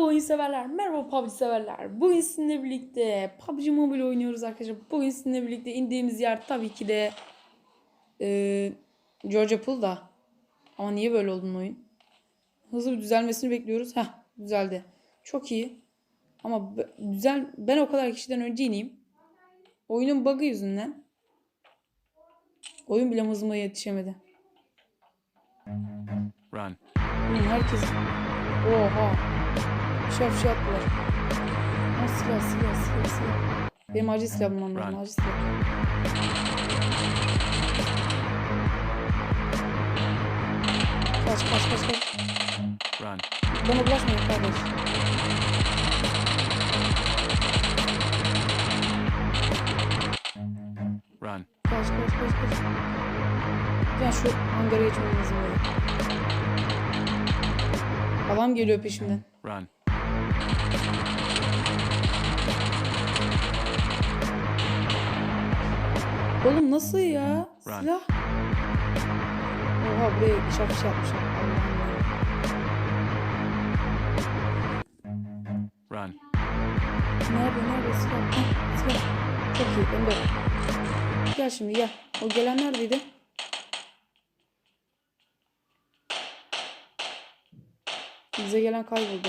Merhaba oyun severler, merhaba PUBG severler. Bugün sizinle birlikte PUBG Mobile oynuyoruz arkadaşlar. Bugün sizinle birlikte indiğimiz yer tabii ki de eee Georgia Pool'da. Ama niye böyle oldu oyun? Hızlı bir düzelmesini bekliyoruz. Heh düzeldi. Çok iyi. Ama düzel ben o kadar kişiden önce ineyim. Oyunun bug'ı yüzünden oyun bile hızıma yetişemedi. Run. Herkes... Oha. Şey attılar. Ha silah silah silah silah. Benim acil silah bulmam lazım. Acil silah. Kaç kaç kaç kaç. Run. Bana bulaşmayın kardeş. Run. Kaç kaç kaç kaç. Ya şu hangara geçmem lazım. Adam geliyor peşimden. Run. Oğlum nasıl ya? Silah. Oha buraya işaret şey yapmışlar. Run. Nerede nerede silah? Silah. Çok iyi. M4. Gel şimdi gel. O gelen neredeydi? Bize gelen kayboldu.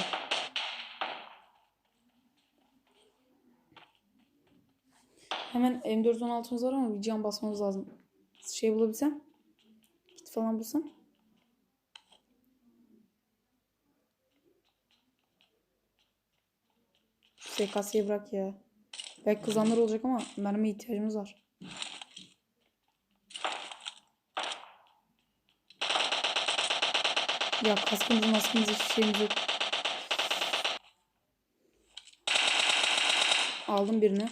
Hemen M416'mız var ama bir can basmamız lazım. Şey bulabilsem. Kit falan bulsam. Şu SKS'yi bırak ya. Belki kızanlar olacak ama mermi ihtiyacımız var. Ya kaskımız maskımız hiçbir şeyimiz yok. Aldım birini.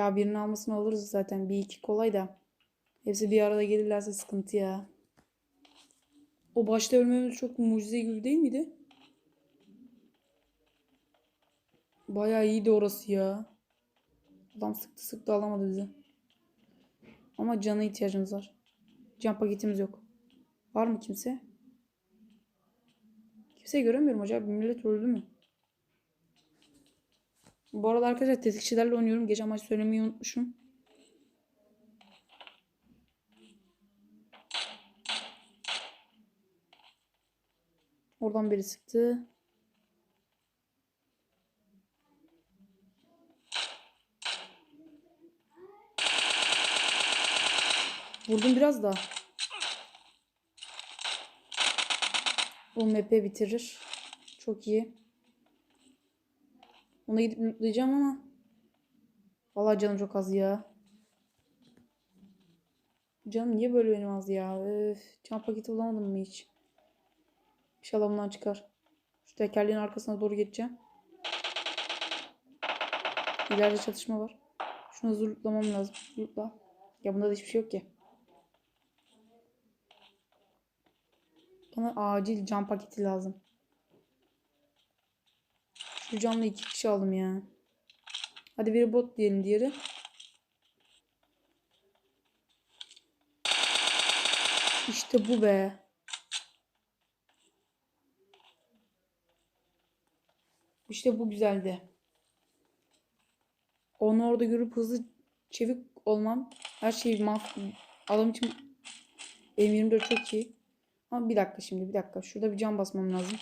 Ya birini almasını alırız zaten. Bir iki kolay da. Hepsi bir arada gelirlerse sıkıntı ya. O başta ölmemiz çok mucize gibi değil miydi? Bayağı iyiydi orası ya. Adam sıktı sıktı alamadı bizi. Ama cana ihtiyacımız var. Can paketimiz yok. Var mı kimse? Kimseyi göremiyorum acaba. Millet öldü mü? Bu arada arkadaşlar tetikçilerle oynuyorum. Geçen maç söylemeyi unutmuşum. Oradan biri sıktı. Vurdum biraz da. O map'i bitirir. Çok iyi. Ona gidip lootlayacağım ama. Vallahi canım çok az ya. Canım niye böyle benim az ya? Öf, can paketi bulamadım mı hiç? İnşallah bundan çıkar. Şu tekerleğin arkasına doğru geçeceğim. İleride çatışma var. Şunu hızlı lootlamam lazım. Lootla. Ya bunda da hiçbir şey yok ki. Bana acil cam paketi lazım. Şu camla iki kişi aldım ya. Hadi biri bot diyelim diğeri. İşte bu be. İşte bu güzeldi. Onu orada görüp hızlı çevik olmam. Her şeyi maf adam için M24 çok iyi. Ama bir dakika şimdi bir dakika. Şurada bir cam basmam lazım.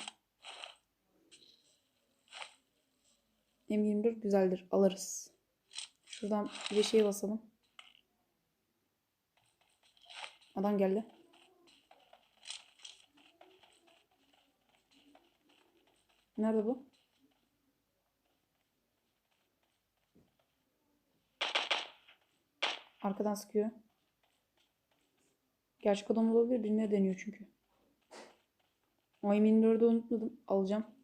M24 güzeldir. Alırız. Şuradan bir şey basalım. Adam geldi. Nerede bu? Arkadan sıkıyor. Gerçek adam olabilir. Birine deniyor çünkü. O M24'ü unutmadım. Alacağım.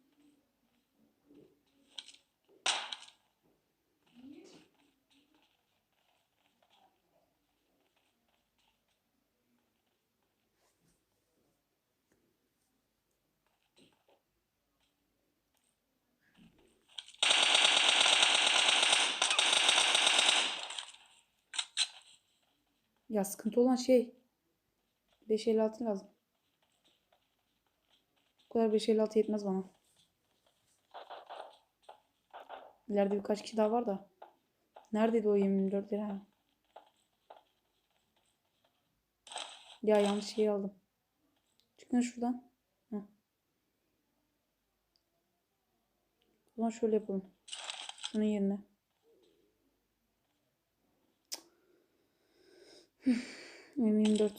Ya sıkıntı olan şey 556 lazım. kadar 556 yetmez bana. İleride birkaç kişi daha var da. Neredeydi o 24 lira? Ya yanlış şeyi aldım. Çıkın şuradan. Heh. O zaman şöyle yapalım. Şunun yerine. M24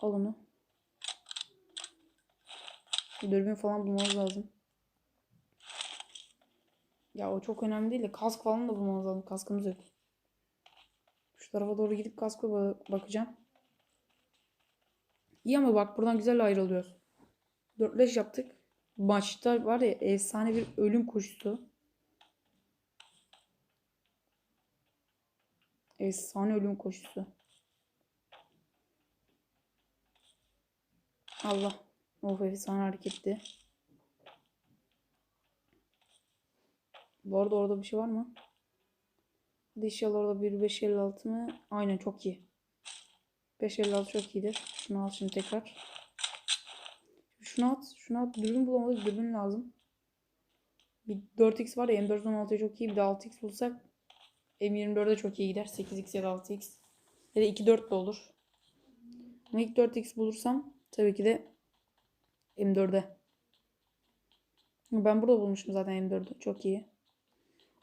al onu. Dürbün falan bulmamız lazım. Ya o çok önemli değil de kask falan da bulmamız lazım. Kaskımız yok. Şu tarafa doğru gidip kaskla ba- bakacağım. İyi ama bak buradan güzel ayrılıyoruz. Dörtleş yaptık. Maçta var ya efsane bir ölüm koşusu. Efsane ölüm koşusu. Allah. Of efsane hareketti. Bu arada orada bir şey var mı? Hadi inşallah orada bir 556 mı? Aynen çok iyi. 556 çok iyidir. Şunu al şimdi tekrar. Şunu at. Şunu at. Dürbün bulamadık. Dürbün lazım. Bir 4x var ya M416'ya çok iyi. Bir de 6x bulsak M24'e çok iyi gider. 8x ya da 6x. Ya da 2-4 de olur. Ama ilk 4x bulursam tabii ki de M4'e. Ben burada bulmuştum zaten M4'ü. Çok iyi.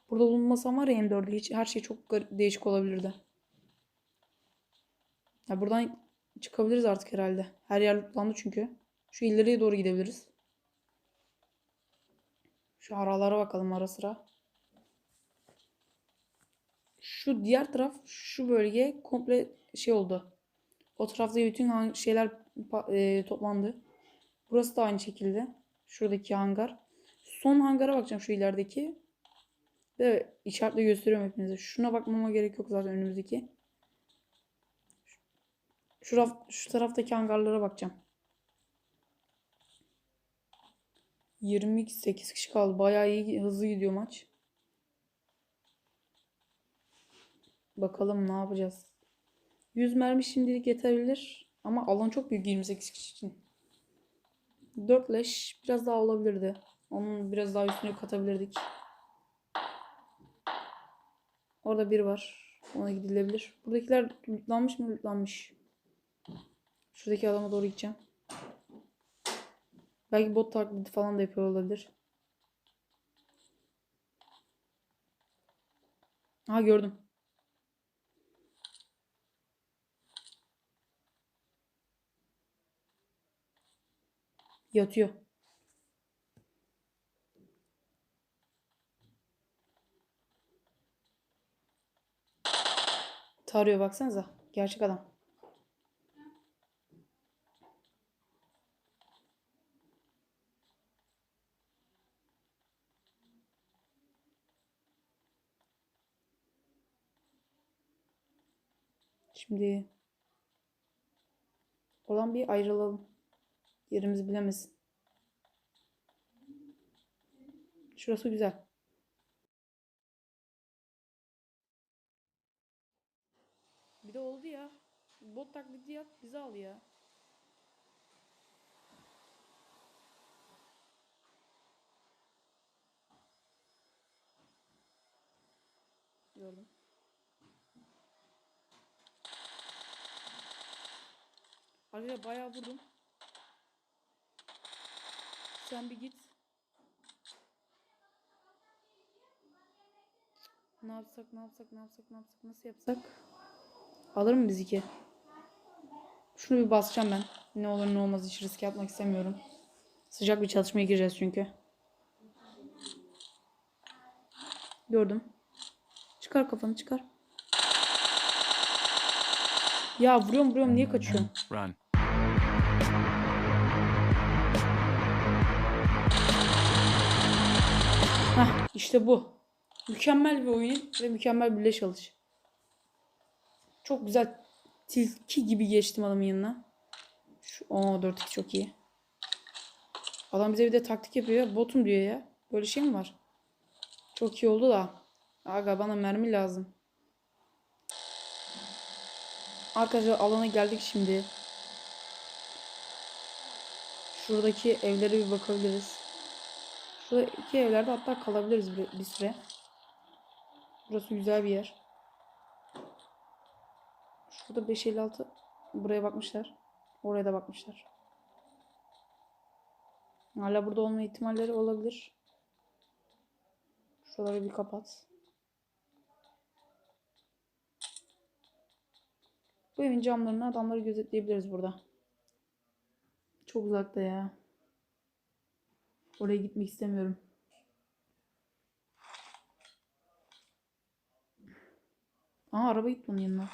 Burada bulunmasam var ya M4'ü hiç her şey çok değişik olabilirdi. Ya buradan çıkabiliriz artık herhalde. Her yer lootlandı çünkü. Şu ileriye doğru gidebiliriz. Şu aralara bakalım ara sıra. Şu diğer taraf şu bölge komple şey oldu. O tarafta bütün şeyler e, toplandı. Burası da aynı şekilde. Şuradaki hangar. Son hangara bakacağım şu ilerideki. Ve işaretle gösteriyorum hepinize. Şuna bakmama gerek yok zaten önümüzdeki. Şu, şu taraftaki hangarlara bakacağım. 28 kişi kaldı. Bayağı iyi hızlı gidiyor maç. Bakalım ne yapacağız. 100 mermi şimdilik yetebilir. Ama alan çok büyük 28 kişi için. 4 leş biraz daha olabilirdi. Onun biraz daha üstüne katabilirdik. Orada bir var. Ona gidilebilir. Buradakiler lootlanmış mı? Lootlanmış. Şuradaki adama doğru gideceğim. Belki bot taklidi falan da yapıyor olabilir. Ha gördüm. Yatıyor. Tarıyor baksanıza. Gerçek adam. Şimdi oradan bir ayrılalım. Yerimizi bilemesin. Şurası güzel. Bir de oldu ya. Bot taklidi yap bizi al ya. Gördüm. Arkadaşlar bayağı vurdum. Sen bir git. Ne yapsak, ne yapsak, ne yapsak, ne yapsak, nasıl yapsak? Alır mı biz iki? Şunu bir basacağım ben. Ne olur ne olmaz hiç risk yapmak istemiyorum. Sıcak bir çalışmaya gireceğiz çünkü. Gördüm. Çıkar kafanı çıkar. Ya vuruyorum vuruyorum niye kaçıyorsun? Run. İşte bu. Mükemmel bir oyun ve mükemmel bir leş alış. Çok güzel tilki gibi geçtim adamın yanına. Şu, o 4 çok iyi. Adam bize bir de taktik yapıyor ya. Botum diyor ya. Böyle şey mi var? Çok iyi oldu da. Aga bana mermi lazım. Arkadaşlar alana geldik şimdi. Şuradaki evlere bir bakabiliriz. Şuradaki evlerde hatta kalabiliriz bir, bir süre. Burası güzel bir yer. Şurada 556 buraya bakmışlar. Oraya da bakmışlar. Hala burada olma ihtimalleri olabilir. Şuraları bir kapat. Bu evin camlarını adamları gözetleyebiliriz burada. Çok uzakta ya. Oraya gitmek istemiyorum. Aa araba gitti onun yanına.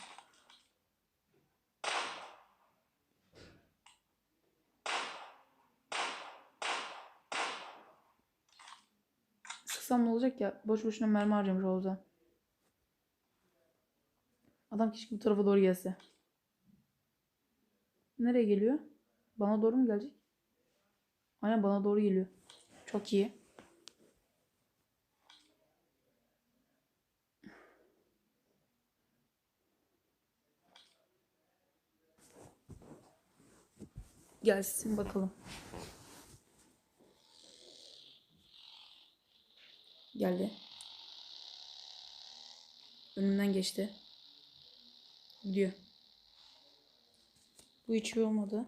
Sıksam ne olacak ya? Boş boşuna mermi harcamış Oğuz'a. Adam keşke bu tarafa doğru gelse. Nereye geliyor? Bana doğru mu gelecek? Aynen bana doğru geliyor. Çok iyi. Gelsin bakalım. Geldi. Önümden geçti. Gidiyor. Bu hiç iyi olmadı.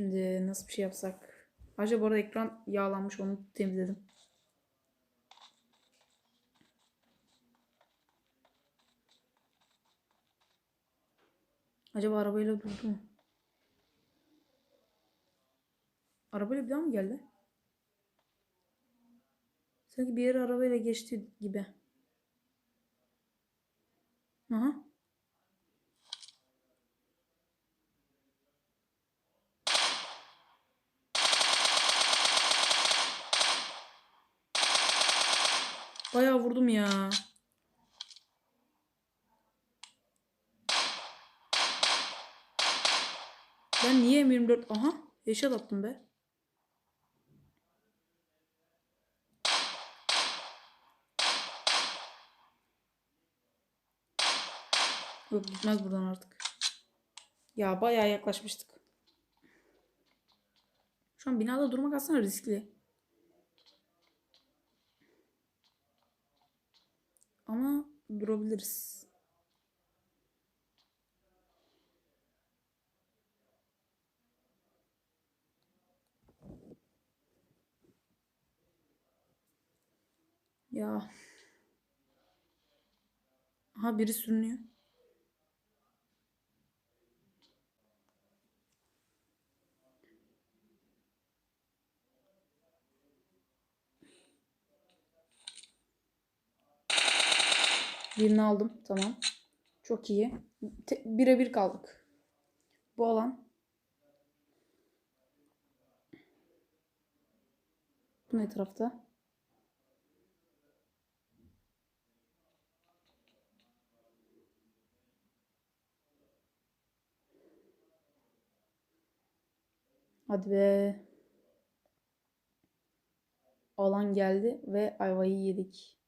Şimdi nasıl bir şey yapsak? Ayrıca bu arada ekran yağlanmış onu temizledim. Acaba arabayla durdu mu? Arabayla bir daha mı geldi? Sanki bir yere arabayla geçti gibi. Aha. Bayağı vurdum ya. Ben niye M24? Aha. Headshot attım be. Yok gitmez buradan artık. Ya bayağı yaklaşmıştık. Şu an binada durmak aslında riskli. Ama durabiliriz. Ya. Aha biri sürünüyor. Birini aldım. Tamam. Çok iyi. Birebir kaldık. Bu alan. Bu ne tarafta? Hadi be. Alan geldi ve ayvayı yedik.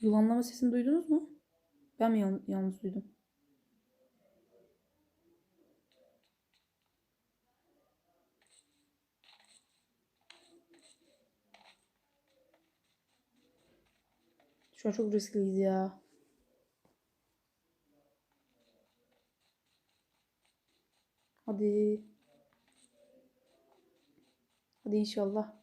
Yılanlama sesini duydunuz mu? Ben mi yalnız duydum? Şu an çok riskliyiz ya. Hadi. Hadi inşallah.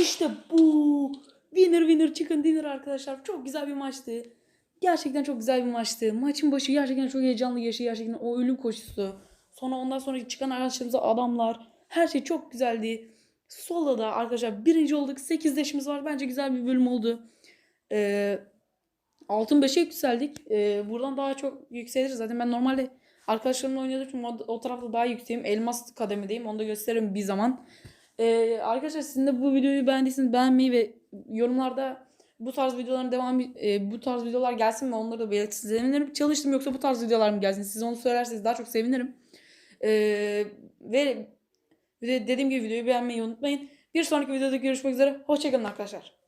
İşte bu. Winner winner chicken dinner arkadaşlar. Çok güzel bir maçtı. Gerçekten çok güzel bir maçtı. Maçın başı gerçekten çok heyecanlı geçti. Gerçekten o ölüm koşusu. Sonra ondan sonra çıkan araçlarımıza adamlar. Her şey çok güzeldi. Solda da arkadaşlar birinci olduk. 8 leşimiz var. Bence güzel bir bölüm oldu. Ee, altın 5'e yükseldik. Ee, buradan daha çok yükseliriz. Zaten ben normalde arkadaşlarımla oynadığım o, o tarafta daha yükseğim. Elmas kademedeyim. Onu da gösteririm bir zaman. Ee, arkadaşlar sizin de bu videoyu beğendiyseniz beğenmeyi ve yorumlarda bu tarz videoların devam e, bu tarz videolar gelsin mi onları da belirtirseniz sevinirim. Çalıştım yoksa bu tarz videolar mı gelsin? Siz onu söylerseniz daha çok sevinirim. E, ve, ve dediğim gibi videoyu beğenmeyi unutmayın. Bir sonraki videoda görüşmek üzere. Hoşçakalın arkadaşlar.